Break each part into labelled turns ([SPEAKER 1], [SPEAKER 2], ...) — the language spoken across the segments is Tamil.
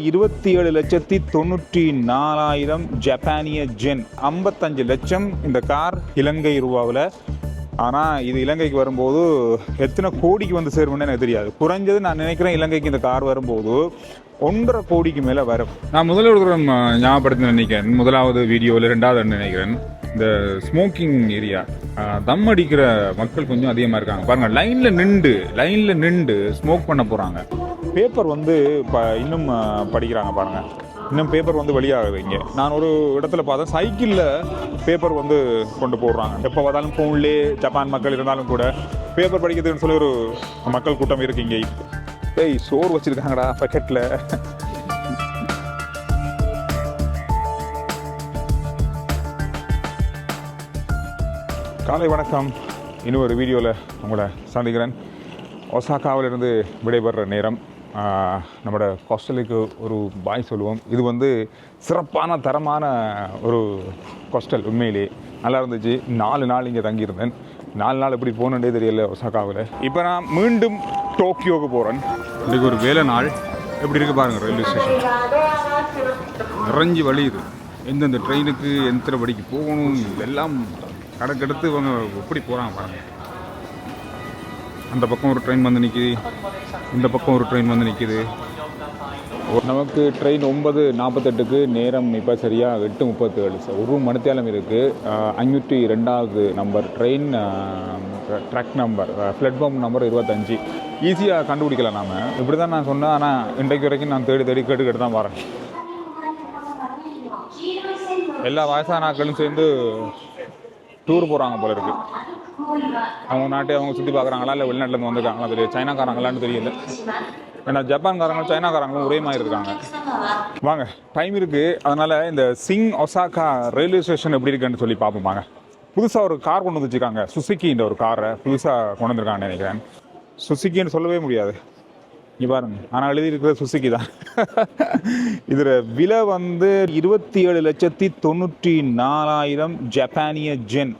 [SPEAKER 1] இருபத்தி ஏழு லட்சத்தி தொண்ணூற்றி நாலாயிரம் ஜப்பானிய ஜென் ஐம்பத்தஞ்சு லட்சம் இந்த கார் இலங்கை ரூபாவில். ஆனால் இது இலங்கைக்கு வரும்போது எத்தனை கோடிக்கு வந்து சேரும்னு எனக்கு தெரியாது. குறைஞ்சது நான் நினைக்கிறேன் இலங்கைக்கு இந்த கார் வரும்போது ஒன்றரை கோடிக்கு மேலே வரும்.
[SPEAKER 2] நான் முதல்ல ஒரு ஞாபகப்படுத்த நினைக்கிறேன். முதலாவது வீடியோவில் ரெண்டாவது நினைக்கிறேன். இந்த ஸ்மோக்கிங் ஏரியா தம் அடிக்கிற மக்கள் கொஞ்சம் அதிகமாக இருக்காங்க. பாருங்க லைனில் நின்று லைனில் நின்று ஸ்மோக் பண்ண போகிறாங்க
[SPEAKER 1] பேப்பர் வந்து இப்போ இன்னும் படிக்கிறாங்க பாருங்க. இன்னும் பேப்பர் வந்து வெளியாகுது இங்கே. நான் ஒரு இடத்துல பார்த்தேன் சைக்கிளில் பேப்பர் வந்து கொண்டு போடுறாங்க. எப்போ பார்த்தாலும் ஃபோன்லேயே ஜப்பான் மக்கள் இருந்தாலும் கூட பேப்பர் படிக்கிறதுன்னு சொல்லி ஒரு மக்கள் கூட்டம் இருக்கு இங்கே. ஏய் சோறு வச்சுருக்காங்கடா பக்கெட்டில் காலை வணக்கம். இன்னும் ஒரு வீடியோவில் உங்களை சந்திக்கிறேன். ஒசாக்காவிலிருந்து விடைபெறுற நேரம். நம்மளோட ஹாஸ்டலுக்கு ஒரு பாய் சொல்லுவோம். இது வந்து சிறப்பான தரமான ஒரு கொஸ்டல் உண்மையிலே. நல்லா இருந்துச்சு. நாலு நாள் இங்கே தங்கியிருந்தேன். நாலு நாள் எப்படி போகணுன்றே தெரியல ஒசாக்காவில் இப்போ நான் மீண்டும் டோக்கியோவுக்கு போகிறேன்
[SPEAKER 2] இன்றைக்கு ஒரு வேலை நாள். எப்படி இருக்குது பாருங்கள் ரயில்வே ஸ்டேஷன் நிறைஞ்சு வழியுது எந்தெந்த ட்ரெயினுக்கு எத்தனை படிக்கு போகணும் எல்லாம் கணக்கெடுத்து இவங்க எப்படி போகிறாங்க பாருங்க. அந்த பக்கம் ஒரு ட்ரெயின் வந்து நிற்கிது இந்த பக்கம் ஒரு ட்ரெயின் வந்து நிற்கிது
[SPEAKER 1] நமக்கு ட்ரெயின் ஒன்பது நாற்பத்தெட்டுக்கு நேரம் இப்போ சரியாக எட்டு முப்பத்தேழு. ஒரு மணித்தேலம் இருக்குது அஞ்சூற்றி ரெண்டாவது number train track number platform number இருபத்தஞ்சி. ஈஸியாக கண்டுபிடிக்கலாம் நாம. இப்படி தான் நான் சொன்னேன். ஆனால் இன்றைக்கு வரைக்கும் நான் தேடி தேடி கேட்டு கேட்டு தான் வரேன். எல்லா வயசானாக்களும் சேர்ந்து டூர் போகிறாங்க போல இருக்குது அவங்க நாட்டை அவங்க சுற்றி பார்க்குறாங்களா? இல்லை வெளிநாட்டிலேருந்து வந்திருக்காங்களா தெரியும் சைனாக்காரங்களான்னு தெரியல. ஏன்னா ஜப்பான்காரங்களும் சைனாக்காரங்களும் ஒரே மாதிரி இருக்காங்க. வாங்க டைம் இருக்குது அதனால் இந்த சிங் ஒசாக்கா ரயில்வே ஸ்டேஷன் எப்படி இருக்குன்னு சொல்லி பார்ப்போம். புதுசாக ஒரு கார் கொண்டு வந்து வச்சிருக்காங்க. சுசுக்கின்ற ஒரு காரை புதுசாக கொண்டு வந்திருக்காங்கன்னு நினைக்கிறேன். சுசுக்கின்னு சொல்லவே முடியாது. இங்கே பாருங்க. ஆனால் எழுதி சுசுக்கி தான். இதில் விலை வந்து இருபத்தி ஏழு லட்சத்தி தொண்ணூற்றி நாலாயிரம் ஜப்பானிய ஜென்.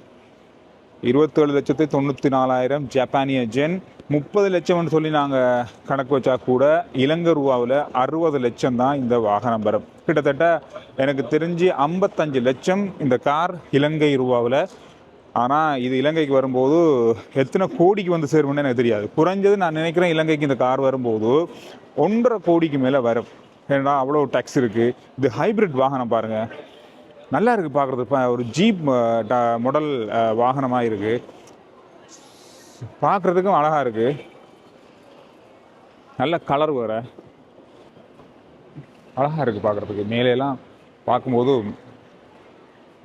[SPEAKER 1] இருபத்தேழு லட்சத்தி தொண்ணூற்றி நாலாயிரம் ஜப்பானிய ஜென். முப்பது லட்சம்னு சொல்லி நாங்கள் கணக்கு வச்சா கூட இலங்கை ரூபாவில் அறுபது லட்சம் தான் இந்த வாகனம் வரும் கிட்டத்தட்ட எனக்கு தெரிஞ்சு ஐம்பத்தஞ்சு லட்சம் இந்த கார் இலங்கை ரூபாவில். ஆனால் இது இலங்கைக்கு வரும்போது எத்தனை கோடிக்கு வந்து சேரும்னு எனக்கு தெரியாது. குறைஞ்சது நான் நினைக்கிறேன் இலங்கைக்கு இந்த கார் வரும்போது ஒன்றரை கோடிக்கு மேலே வரும். ஏன்னா அவ்வளோ டேக்ஸ் இருக்குது இது ஹைபிரிட் வாகனம் பாருங்கள் நல்லா இருக்குது பார்க்குறது. இப்போ ஒரு ஜீப் மாடல் வாகனமாக இருக்குது பார்க்குறதுக்கும் அழகாக இருக்குது நல்ல கலர் வேறு. அழகாக இருக்குது பார்க்குறதுக்கு. மேலேலாம் பார்க்கும்போது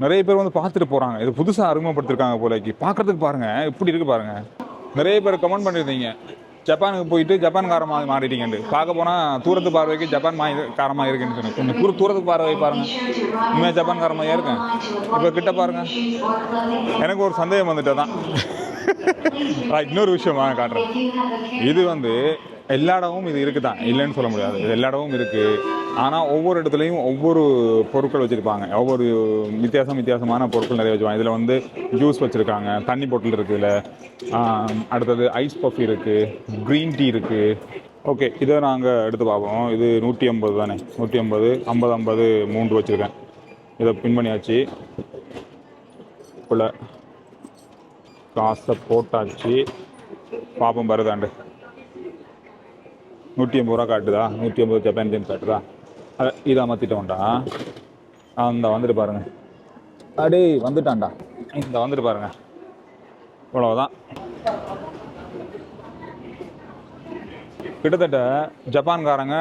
[SPEAKER 1] நிறைய பேர் வந்து பார்த்துட்டு போகிறாங்க இது புதுசாக அறிமுகப்படுத்திருக்காங்க போலக்கு. பார்க்குறதுக்கு பாருங்கள் இப்படி இருக்குது பாருங்கள் நிறைய பேர் கமெண்ட் பண்ணியிருந்தீங்க. ஜப்பானுக்கு போயிட்டு ஜப்பான்காரமாக மாறிட்டீங்கண்டு. பார்க்க போனால் தூரத்து பார்வைக்கு ஜப்பான் மா காரமாக இருக்குன்னு சொன்னேன். கொஞ்சம் தூரத்து தூரத்துக்கு பார்வை பாருங்க. உண்மையாக ஜப்பான்காரமாக இருக்கேன்? இப்போ கிட்ட பாருங்க. எனக்கு ஒரு சந்தேகம் வந்துட்டு தான் இன்னொரு விஷயம் காட்டுறேன். இது வந்து எல்லா இடமும் இது இருக்குது தான் இல்லைன்னு சொல்ல முடியாது. இது எல்லா இடமும் இருக்குது ஆனால் ஒவ்வொரு இடத்துலையும் ஒவ்வொரு பொருட்கள் வச்சுருப்பாங்க. ஒவ்வொரு வித்தியாசம் வித்தியாசமான பொருட்கள் நிறைய வச்சுருப்பாங்க. இதில் வந்து ஜூஸ் வச்சுருக்காங்க. தண்ணி பொட்டில் இருக்குது இதில். அடுத்தது ஐஸ் பஃபி இருக்குது க்ரீன் டீ இருக்குது ஓகே இதை நாங்கள் எடுத்து பார்ப்போம். இது நூற்றி ஐம்பது தானே? நூற்றி ஐம்பது ஐம்பது ஐம்பது மூன்று வச்சுருக்கேன். இதை பின் பண்ணியாச்சு. உள்ள காசை போட்டாச்சு. பார்ப்போம் வருதாண்டு நூற்றி ஐம்பது ரூபா காட்டுதா? நூற்றி ஐம்பது ஜப்பான் ஜென் காட்டுதா? அதை இதை அமர்த்திட்டோம்டா. அந்த வந்துட்டு பாருங்க. அடே வந்துட்டான்டா. இந்த வந்துட்டு பாருங்க. இவ்வளவுதான். கிட்டத்தட்ட ஜப்பான்காரங்க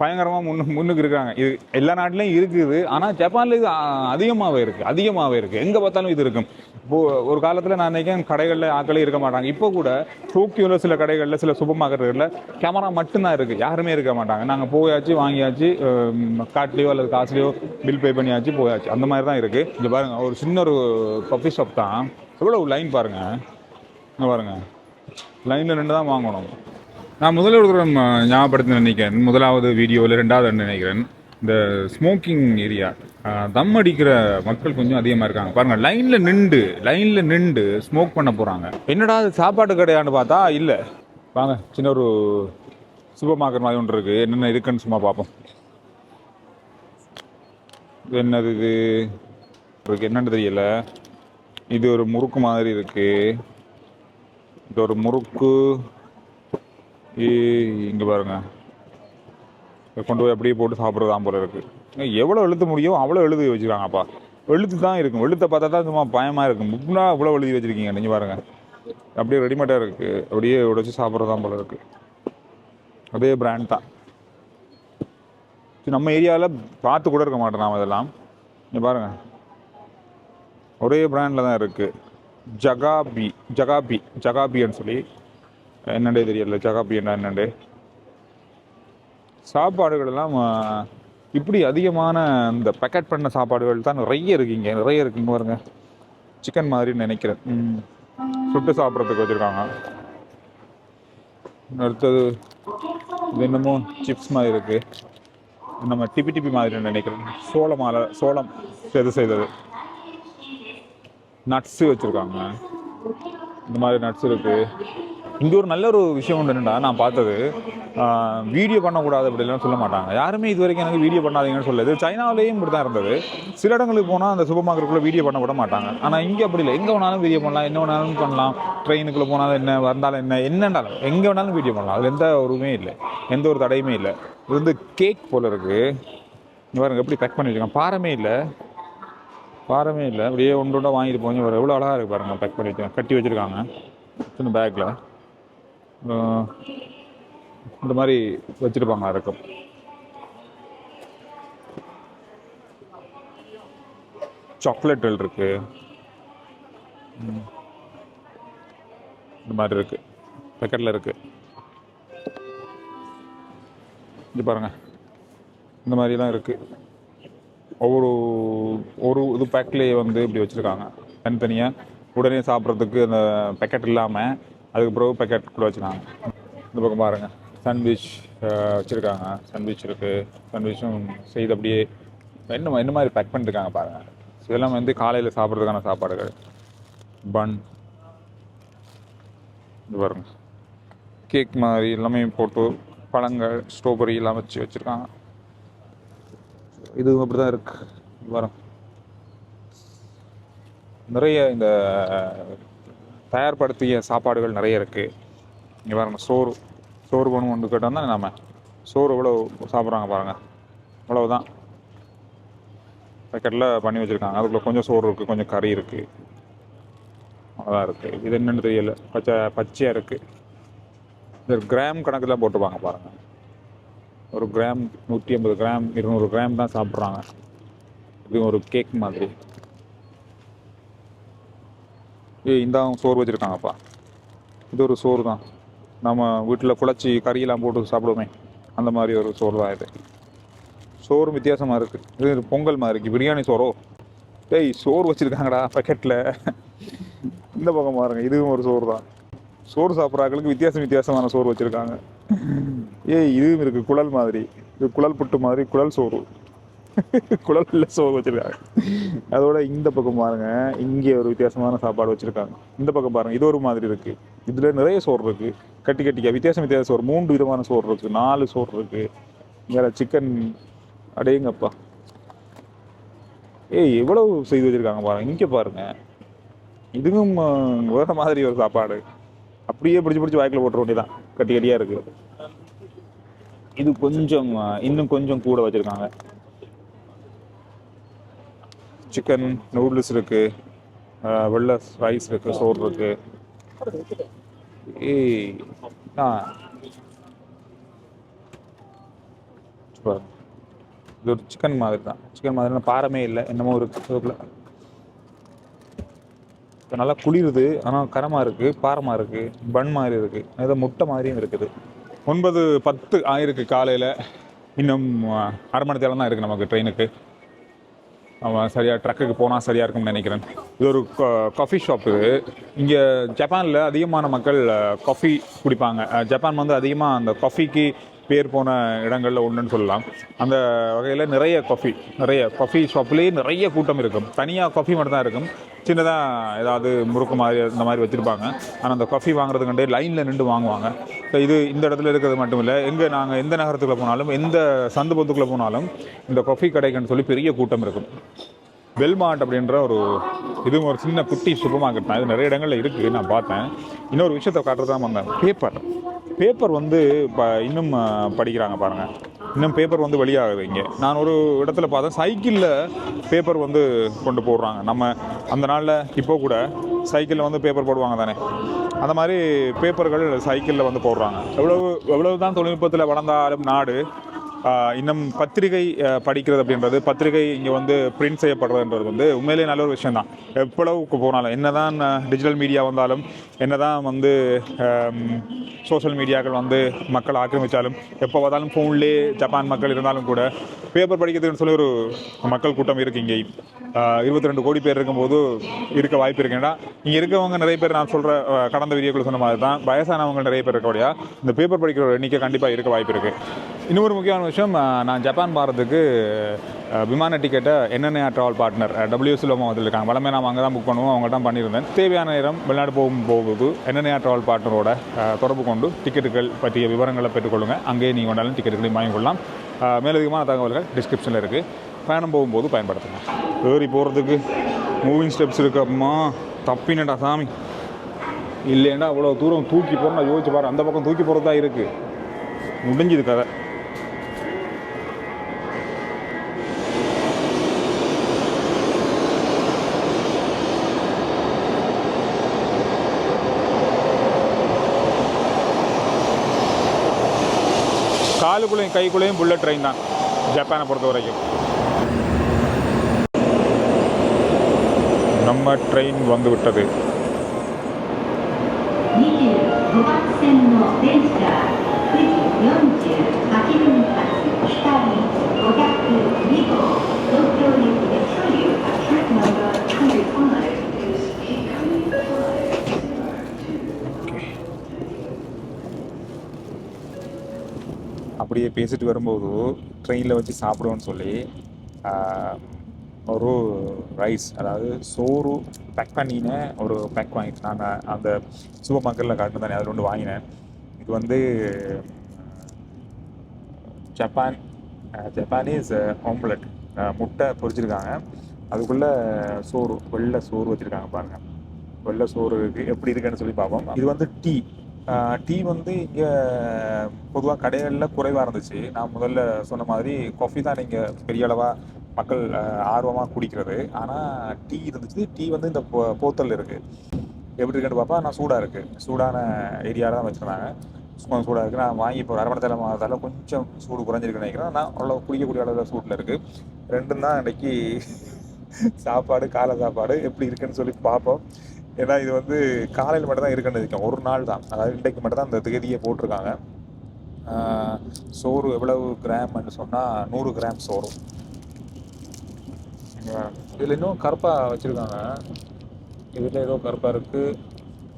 [SPEAKER 1] பயங்கரமாக முன்னு முன்னுக்கு இருக்காங்க. இது எல்லா நாட்டிலையும் இருக்குது. ஆனால் ஜப்பானில் இது அதிகமாகவே இருக்குது அதிகமாகவே இருக்குது எங்கே பார்த்தாலும் இது இருக்கும். ஒரு காலத்தில் நான் நினைக்கிறேன் கடைகளில் ஆட்களே இருக்க மாட்டாங்க. இப்போ கூட டோக்கியோவில் சில கடைகளில் சில சூப்பர் மார்க்கெட்டுகளில் கேமரா மட்டும்தான் இருக்குது யாருமே இருக்க மாட்டாங்க. நாங்கள் போயாச்சு வாங்கியாச்சு காட்லேயோ அல்லது காசுலையோ பில் பே பண்ணியாச்சு போயாச்சு. அந்த மாதிரி தான் இருக்குது இங்கே பாருங்கள் ஒரு சின்ன ஒரு காஃபி ஷாப் தான். எவ்வளோ லைன் பாருங்கள் இங்கே பாருங்கள் லைனில் நின்று தான் வாங்கணும்.
[SPEAKER 2] நான் முதல்ல ஒரு தடவை ஞாபகப்படுத்த நினைக்கிறேன். முதலாவது வீடியோவில் ரெண்டாவது நினைக்கிறேன். இந்த ஸ்மோக்கிங் ஏரியா தம் அடிக்கிற மக்கள் கொஞ்சம் அதிகமாக இருக்காங்க. பாருங்க லைனில் நின்று லைனில் நின்று ஸ்மோக் பண்ண போகிறாங்க
[SPEAKER 1] என்னடா இது சாப்பாட்டு கடையான்னு பார்த்தா இல்லை. வாங்க சின்ன ஒரு சூப்பர் மார்க்கெட் மாதிரி ஒன்று இருக்குது என்னென்ன இருக்குன்னு சும்மா பார்ப்போம். என்னது இது? என்னென்னு என்னன்னு தெரியல. இது ஒரு முறுக்கு மாதிரி இருக்குது இது ஒரு முறுக்கு. இங்கே பாருங்கள் கொண்டு போய் அப்படியே போட்டு சாப்பிட்றது தான் போல இருக்குது எவ்வளோ எழுத்து முடியும்? அவ்வளோ எழுதி வச்சுருக்காங்கப்பா எழுத்து தான் இருக்கும். எழுத்தை பார்த்தா தான் சும்மா பயமாக இருக்கும் முன்னா அவ்வளோ எழுதி வச்சுருக்கீங்க நீங்கள் பாருங்கள் அப்படியே ரெடிமேடாக இருக்குது அப்படியே உடைச்சி சாப்பிட்றது தான் போல இருக்குது அதே பிராண்ட் தான். சரி, நம்ம ஏரியாவில் பார்த்து கூட இருக்க மாட்டேன் அதெல்லாம் இதெல்லாம். இங்க பாருங்க. ஒரே பிராண்டில் தான் இருக்குது ஜகாபி ஜகாபி ஜகாபின்னு சொல்லி. என்னண்டே தெரியல ஜகாபி என்ன என்னண்டே? சாப்பாடுகளெல்லாம் இப்படி அதிகமான இந்த பேக்கெட் பண்ண சாப்பாடுகள் தான் நிறைய இருக்குங்க நிறைய இருக்குங்க பாருங்க. சிக்கன் மாதிரி நினைக்கிறேன். சுட்டு சாப்பிட்றதுக்கு வச்சுருக்காங்க. அடுத்தது இது என்னமோ சிப்ஸ் மாதிரி இருக்குது நம்ம டிபி டிபி மாதிரி நினைக்கிறேன். சோள மாலை சோளம் இது செய்தது? நட்ஸு வச்சுருக்காங்க. இந்த மாதிரி நட்ஸ் இருக்குது இங்கே ஒரு நல்ல ஒரு விஷயம் ஒன்று என்னடா நான் பார்த்தது வீடியோ பண்ணக்கூடாது அப்படிலாம் சொல்ல மாட்டாங்க. யாருமே இது வரைக்கும் எனக்கு வீடியோ பண்ணாதீங்கன்னு சொல்லுது சைனாவிலேயும் இப்படி தான் இருந்தது. சில இடங்களுக்கு போனால் அந்த சூப்பர் மார்க்கெட்டுக்குள்ளே வீடியோ பண்ண விட மாட்டாங்க. ஆனால் இங்கே அப்படி இல்லை. எங்கே வேணாலும் வீடியோ பண்ணலாம் என்ன வேணாலும் பண்ணலாம். ட்ரெயினுக்குள்ளே போனாலும் என்ன வந்தாலும் என்ன என்னண்டாலும் எங்கே வேணாலும் வீடியோ பண்ணலாம். அதில் எந்த ஒருமே இல்லை. எந்த ஒரு தடையுமே இல்லை. இது வந்து கேக் போல் இருக்குது இங்க பாருங்க எப்படி பேக் பண்ணி வச்சிருக்காங்க. பாரமே இல்லை. பாரமே இல்லை. அப்படியே ஒன்று ஒன்றா வாங்கிட்டு போங்க எவ்வளோ அழகாக இருக்குது பாருங்க பேக் பண்ணி வச்சிருக்காங்க. கட்டி வச்சுருக்காங்க. சின்ன பேக்கில் இந்த மாதிரி வச்சுருப்பாங்க இருக்கும் சாக்லேட்டுகள் இருக்கு. இந்த மாதிரி இருக்கு. பேக்கெட்டில் இருக்கு. இது பாருங்க. இந்த மாதிரிலாம் இருக்கு. ஒவ்வொரு ஒரு இது பேக்லேயே வந்து இப்படி வச்சுருக்காங்க. தனித்தனியாக உடனே சாப்பிட்றதுக்கு அந்த பேக்கெட் இல்லாமல் அதுக்கு பிறகு பேக்கெட் கூட வச்சுருக்காங்க இந்த பக்கம் பாருங்கள் சாண்ட்விச் வச்சுருக்காங்க. சாண்ட்விச் இருக்குது சாண்ட்விச்சும் செய்து அப்படியே என்ன என்ன மாதிரி பேக் பண்ணிருக்காங்க பாருங்கள் இதெல்லாம் வந்து காலையில் சாப்பிட்றதுக்கான சாப்பாடுகள். பன் இது பாருங்க. கேக் மாதிரி எல்லாமே போட்டு பழங்கள் ஸ்ட்ராபெரி எல்லாம் வச்சு வச்சுருக்காங்க. இதுவும் அப்படி தான் இருக்குது வரும் நிறைய இந்த தயார்படுத்திய சாப்பாடுகள் நிறைய இருக்குது இங்கே பாருங்கள் சோறு. சோறு வேணும் ஒன்று கேட்டால் தான் நம்ம சோறு இவ்வளோ சாப்பிட்றாங்க பாருங்கள் அவ்வளவுதான். பேக்கெட்டில் பண்ணி வச்சுருக்காங்க. அதுக்குள்ளே கொஞ்சம் சோறு இருக்குது கொஞ்சம் கறி இருக்குது அவ்வளோதான் இருக்குது இது என்னன்னு தெரியல. பச்சை பச்சையாக இருக்குது இது கிராம் கணக்கில் போட்டுப்பாங்க பாருங்கள் ஒரு கிராம் நூற்றி ஐம்பது கிராம் இருநூறு கிராம் தான் சாப்பிட்றாங்க. இது ஒரு கேக் மாதிரி. ஏய் இந்தாவும் சோறு வச்சுருக்காங்கப்பா. இது ஒரு சோறு தான். நம்ம வீட்டில் குழச்சி கறியெல்லாம் போட்டு சாப்பிடுவோமே. அந்த மாதிரி ஒரு சோறு தான் இது. சோறு வித்தியாசமாக இருக்குது இது பொங்கல் மாதிரி இருக்குது பிரியாணி சோறோ? டேய் சோறு வச்சுருக்காங்கடா பக்கெட்டில் இந்த பக்கம் பாருங்க இதுவும் ஒரு சோறு தான். சோறு சாப்பிட்றாங்களுக்கு வித்தியாசம் வித்தியாசமான சோறு வச்சுருக்காங்க. ஏய் இதுவும் இருக்குது குழல் மாதிரி. இது குழல் புட்டு மாதிரி குழல் சோறு. குழல்ல சோறு வச்சிருக்காங்க. அதோட இந்த பக்கம் பாருங்க இங்கே ஒரு வித்தியாசமான சாப்பாடு வச்சிருக்காங்க. இந்த பக்கம் பாருங்க இது ஒரு மாதிரி இருக்கு. இதுல நிறைய சோறு இருக்கு. கட்டி கட்டிக்கா வித்தியாசம் வித்தியாச சோறு. மூன்று விதமான சோறு இருக்கு. நாலு சோறு இருக்கு. வேற சிக்கன் அடேங்கப்பா. ஏய் எவ்வளவு செய்து வச்சிருக்காங்க பாருங்க. இங்க பாருங்க. இதுவும் அஹ், வேற மாதிரி ஒரு சாப்பாடு. அப்படியே பிடிச்சி பிடிச்சி வாய்க்கில் போட்டுற வேண்டியதான் கட்டி கட்டியா இருக்கு. இது கொஞ்சம் இன்னும் கொஞ்சம் கூட வச்சிருக்காங்க. சிக்கன் நூடுல்ஸ் இருக்குது வெள்ளை ரைஸ் இருக்குது சோறு இருக்குது ஏய் ஆ. சூப்பர். இது ஒரு சிக்கன் மாதிரி தான். சிக்கன் மாதிரி பாரமே இல்லை என்னமோ ஒரு இப்போ நல்லா குளிருது ஆனால் கரமாக இருக்குது பாரமாக இருக்குது பன் மாதிரி இருக்குது ஏதோ முட்டை மாதிரியும் இருக்குது. ஒன்பது பத்து ஆயிருக்கு காலையில். இன்னும் அரை மணி நேரம் தான் இருக்குது நமக்கு ட்ரெயினுக்கு அவன் சரியாக ட்ரக்குக்கு போனால் சரியாக இருக்கும்னு நினைக்கிறேன். இது ஒரு காஃபி ஷாப் இது. இங்கே ஜப்பானில் அதிகமான மக்கள் காஃபி குடிப்பாங்க. ஜப்பான் வந்து அதிகமாக அந்த காஃபிக்கு பேர் போன இடங்களில் ஒன்றுன்னு சொல்லலாம். அந்த வகையில் நிறைய காஃபி நிறைய காஃபி ஷாப்லேயே நிறைய கூட்டம் இருக்கும். தனியாக காஃபி மட்டும் தான் இருக்கும். சின்னதாக ஏதாவது முறுக்கு மாதிரி இந்த மாதிரி வச்சுருப்பாங்க. ஆனால் அந்த காஃபி வாங்குறதுக்கண்டே லைனில் நின்று வாங்குவாங்க. ஸோ இது இந்த இடத்துல இருக்கிறது மட்டும் இல்லை. எங்கே நாங்கள் எந்த நகரத்துக்குள்ளே போனாலும் எந்த சந்து பொத்துக்குள்ளே போனாலும் இந்த காஃபி கடைக்குன்னு சொல்லி பெரிய கூட்டம் இருக்கும். வெல்மார்ட் அப்படின்ற ஒரு இதுவும் ஒரு சின்ன குட்டி சூப்பர் மார்க்கெட் தான். இது நிறைய இடங்களில் இருக்குது நான் பார்த்தேன். இன்னொரு விஷயத்தை காட்டுறதுதான் வந்தேன் பேப்பர் பேப்பர் வந்து இப்போ இன்னும் படிக்கிறாங்க பாருங்கள் இன்னும் பேப்பர் வந்து வெளியாகுது இங்கே. நான் ஒரு இடத்துல பார்த்தேன். சைக்கிளில் பேப்பர் வந்து கொண்டு போடுறாங்க. நம்ம அந்த நாளில் இப்போ கூட சைக்கிளில் வந்து பேப்பர் போடுவாங்க தானே. அந்த மாதிரி பேப்பர்கள் சைக்கிளில் வந்து போடுறாங்க. எவ்வளவு எவ்வளவு தான் தொழில்நுட்பத்தில் வளர்ந்தாலும் நாடு இன்னும் பத்திரிகை படிக்கிறது அப்படின்றது பத்திரிகை இங்கே வந்து பிரிண்ட் செய்யப்படுறதுன்றது வந்து உண்மையிலேயே நல்ல ஒரு விஷயம் தான் எவ்வளவுக்கு போனாலும் என்னதான் டிஜிட்டல் மீடியா வந்தாலும் என்னதான் வந்து சோஷியல் மீடியாக்கள் வந்து மக்கள் ஆக்கிரமித்தாலும் எப்போ பார்த்தாலும் ஃபோன்லேயே ஜப்பான் மக்கள் இருந்தாலும் கூட பேப்பர் படிக்கிறதுன்னு சொல்லி ஒரு மக்கள் கூட்டம் இருக்குது இங்கே இருபத்தி ரெண்டு கோடி பேர் இருக்கும்போது இருக்க வாய்ப்பு இருக்கு. ஏன்னா இங்கே இருக்கவங்க நிறைய பேர் நான் சொல்கிற கடந்த வீடியோக்குள்ள சொன்ன மாதிரி தான் வயசானவங்க நிறைய பேர் இருக்கக்கூடிய இந்த பேப்பர் படிக்கிற எண்ணிக்கை கண்டிப்பாக இருக்க வாய்ப்பு இருக்குது இன்னொரு முக்கியமான விஷயம் நான் ஜப்பான் போகிறதுக்கு விமான டிக்கெட்டை என்னென்ன ட்ராவல் பார்ட்னர் டபிள்யூஎஸ்ல வந்துருக்காங்க வளமே நான் அங்கே தான் புக் பண்ணுவோம். அவங்க தான் பண்ணியிருந்தேன். தேவையான நேரம் வெளிநாடு போகும் போகுது என்னென்ன ட்ராவல் பார்ட்னரோட தொடர்பு கொண்டு டிக்கெட்டுகள் பற்றிய விவரங்களை பெற்றுக்கொள்ளுங்கள் அங்கேயே நீங்கள் கொண்டாலும் டிக்கெட்டுகளையும் வாங்கிக் கொள்ளலாம். மேலதிகமான தகவல்கள் டிஸ்கிரிப்ஷனில் இருக்குது பயணம் போகும்போது பயன்படுத்துங்க. ஏறி போகிறதுக்கு மூவிங் ஸ்டெப்ஸ் இருக்கு அம்மா. தப்பினடா சாமி. இல்லைன்னா அவ்வளோ தூரம் தூக்கி போகிறோம் நான் யோசிச்சு பாரு. அந்த பக்கம் தூக்கி போகிறது தான் இருக்குது முடிஞ்சுது கதை. காலுக்குள்ளேயும் கைக்குள்ளேயும் புல்லட் ட்ரெயின் தான். ஜப்பானை பொறுத்த வரைக்கும் நம்ம ட்ரெயின் வந்து விட்டது. அப்படியே பேசிட்டு வரும்போது ட்ரெயினில் வச்சு சாப்பிடுவோன்னு சொல்லி ஒரு ரைஸ் அதாவது சோறு பேக் பண்ணின ஒரு பேக் வாங்கிட்டு நாங்கள் அந்த சூப்பர் மார்க்கெட்டில் காட்டு தானே அதில் ஒன்று வாங்கினேன். இது வந்து ஜப்பான் ஜப்பானீஸ் ஆம்லெட் முட்டை பொரிச்சிருக்காங்க. அதுக்குள்ளே சோறு வெள்ளை சோறு வச்சுருக்காங்க பாருங்கள் வெள்ளை சோறு இருக்குது எப்படி இருக்குன்னு சொல்லி பார்ப்போம். இது வந்து டீ டீ வந்து இங்கே பொதுவாக கடைகளில் குறைவாக இருந்துச்சு. நான் முதல்ல சொன்ன மாதிரி காஃபி தான் இங்கே பெரிய அளவாக மக்கள் ஆர்வமாக குடிக்கிறது. ஆனால் டீ இருந்துச்சு. டீ வந்து இந்த போ- போத்தல் இருக்குது எப்படி இருக்குன்னு பார்ப்பா நான் சூடாக இருக்குது சூடான ஏரியாவில் தான் வச்சுருந்தாங்க. சும்மா சூடாக இருக்குது நான் வாங்கி இப்போ அரை மணி நேரம் ஆகிறதால கொஞ்சம் சூடு குறைஞ்சிருக்குன்னு நினைக்கிறேன். நான் அவ்வளோ குடிக்கக்கூடிய அளவில் சூட்டில் இருக்குது ரெண்டும் தான் இன்றைக்கி சாப்பாடு காலை சாப்பாடு எப்படி இருக்குன்னு சொல்லி பார்ப்போம். ஏன்னா இது வந்து காலையில் மட்டும் தான் இருக்குன்னு இருக்கேன் ஒரு நாள் தான். அதாவது இன்றைக்கு மட்டும் தான் இந்த தேதியை போட்டிருக்காங்க. சோறு எவ்வளவு கிராம்னு சொன்னால் நூறு கிராம் சோறு. இதில் இன்னும் கருப்பாக வச்சுருக்காங்க. இதில் ஏதோ கருப்பாக இருக்குது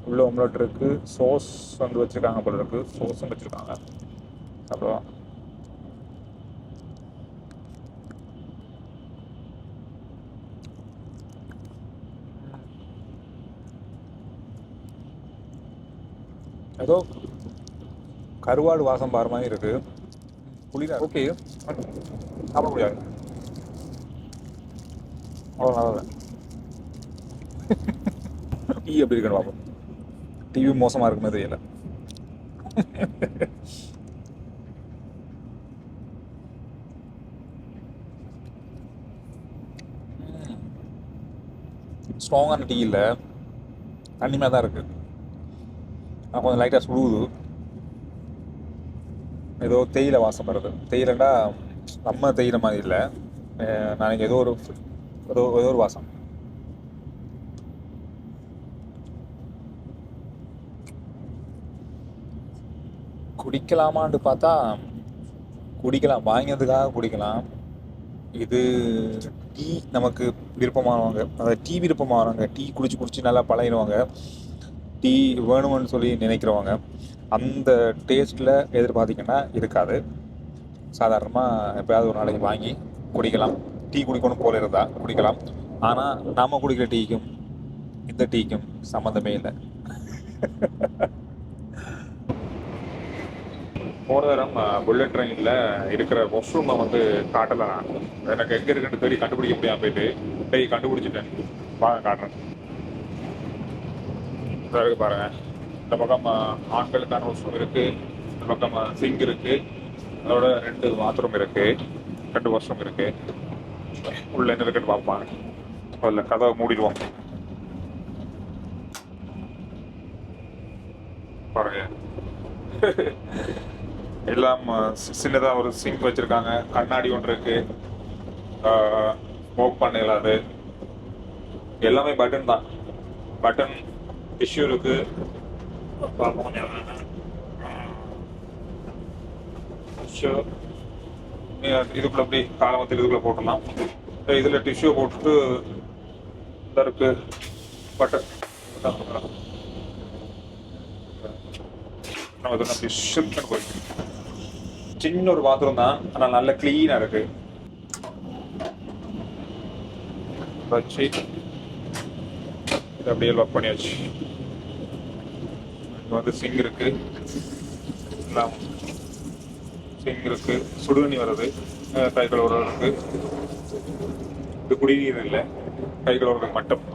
[SPEAKER 1] உள்ள ஒம்லெட் இருக்குது சோஸ் வந்து வச்சுருக்காங்க போல இருக்குது சோஸும் வச்சுருக்காங்க. அப்புறம் ஏதோ கருவாடு வாசம் பாரு மாதிரி இருக்கு. புளிதா ஓகே. சாப்பிட முடியாது. அவ்வளோ நல்லா டீ எப்படி இருக்குன்னு பார்ப்போம். டிவி மோசமாக இருக்குமே தெரியல. ஸ்ட்ராங்கான டீ இல்லை. தண்ணிமையாக தான் இருக்குது கொஞ்சம் லைட்டாக சுடுகுது ஏதோ தேயிலை வாசம் வருது தேயிலைண்டா நம்ம தேயிலை மாதிரி இல்லை. நாளைக்கு ஏதோ ஒரு ஏதோ ஏதோ ஒரு வாசம். குடிக்கலாமான்னு பார்த்தா குடிக்கலாம். வாங்கினதுக்காக குடிக்கலாம். இது டீ நமக்கு விருப்பமானவங்க. அதாவது டீ விருப்பமானவங்க. டீ குடிச்சு குடிச்சு நல்லா பழகிடுவாங்க. டீ வேணும்னு சொல்லி நினைக்கிறவங்க அந்த டேஸ்ட்டில் எதிர்பார்த்தீங்கன்னா இருக்காது. சாதாரணமாக எப்போயாவது ஒரு நாளைக்கு வாங்கி குடிக்கலாம். டீ குடிக்கணும் போல இருந்தால் குடிக்கலாம். ஆனால் நாம் குடிக்கிற டீக்கும் இந்த டீக்கும் சம்மந்தமே இல்லை. போன தரம் புல்லட் ட்ரெயினில் இருக்கிற வாஷ்ரூமை வந்து காட்டலை நான். எனக்கு எங்கே இருக்குன்னு தேடி கண்டுபிடிக்க முடியாமல் போயிட்டு டேய் கண்டுபிடிச்சிட்டேன். வாங்க காட்டுறேன். இதா இருக்கு பாருங்க. இந்த பக்கம் ஆண்களுக்கான வாஷ்ரூம் இருக்கு. இந்த பக்கம் சிங்க் இருக்கு. அதோட ரெண்டு பாத்ரூம் இருக்கு. ரெண்டு வாஷ்ரூம் இருக்கு. உள்ள என்ன இருக்குன்னு பார்ப்பாங்க அதில் கதவை மூடிடுவோம். பாருங்க. எல்லாம் சி- ஒரு சிங்க் வச்சிருக்காங்க. கண்ணாடி ஒன்று இருக்கு. ஸ்மோக் பண்ண இயலாது எல்லாமே பட்டன் தான். பட்டன் டிஷ்யூ இருக்கு பார்ப்போம் டிஷ்யூ இதுக்குள்ள அப்படி காலமத்தில் இதுக்குள்ளே போட்டுடலாம். இதில் டிஷ்யூ போட்டுட்டு இந்த இருக்குது பட்டர் நம்ம இதெல்லாம் அப்படி ஷில்கன் கோயில் சின்ன ஒரு பாத்ரூம் தான் ஆனால் நல்ல க்ளீனாக இருக்குது வச்சு அப்படியே லாக் பண்ணியாச்சு. இங்கே வந்து சிங் இருக்கு. எல்லாம் சிங் இருக்கு. சுடுதண்ணி வருது. கை கழுவுறதுக்கு இது குடிநீர் இல்லை. கை கழுவுறதுக்கு மட்டும்.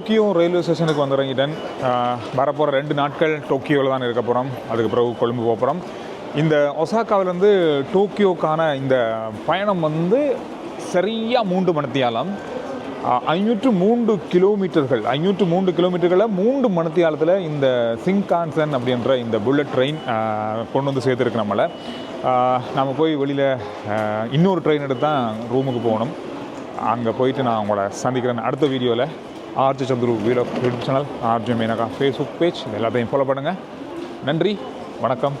[SPEAKER 1] டோக்கியோ ரயில்வே ஸ்டேஷனுக்கு வந்து இறங்கிட்டேன் வரப்போகிற ரெண்டு நாட்கள் டோக்கியோவில் தான் இருக்க போகிறோம் அதுக்கு பிறகு கொழும்பு போக போகிறோம் இந்த ஒசாக்காவிலேருந்து டோக்கியோக்கான இந்த பயணம் வந்து சரியாக மூன்று மணித்தியாலம் ஐநூற்று மூன்று கிலோமீட்டர்கள் ஐநூற்று மூன்று கிலோமீட்டர்களில் மூன்று மணித்தியாலத்தில் இந்த சிங்கான்சன் அப்படின்ற இந்த புல்லட் ட்ரெயின் கொண்டு வந்து சேர்த்துருக்கு நம்மளை. நம்ம போய் வெளியில் இன்னொரு ட்ரெயின் எடுத்து தான் ரூமுக்கு போகணும். அங்கே போயிட்டு நான் உங்களை சந்திக்கிறேன் அடுத்த வீடியோவில் RG Chandru Viro YouTube channel RG Meenaka Facebook page எல்லாத்தையும் ஃபாலோ பண்ணுங்கள் நன்றி வணக்கம்.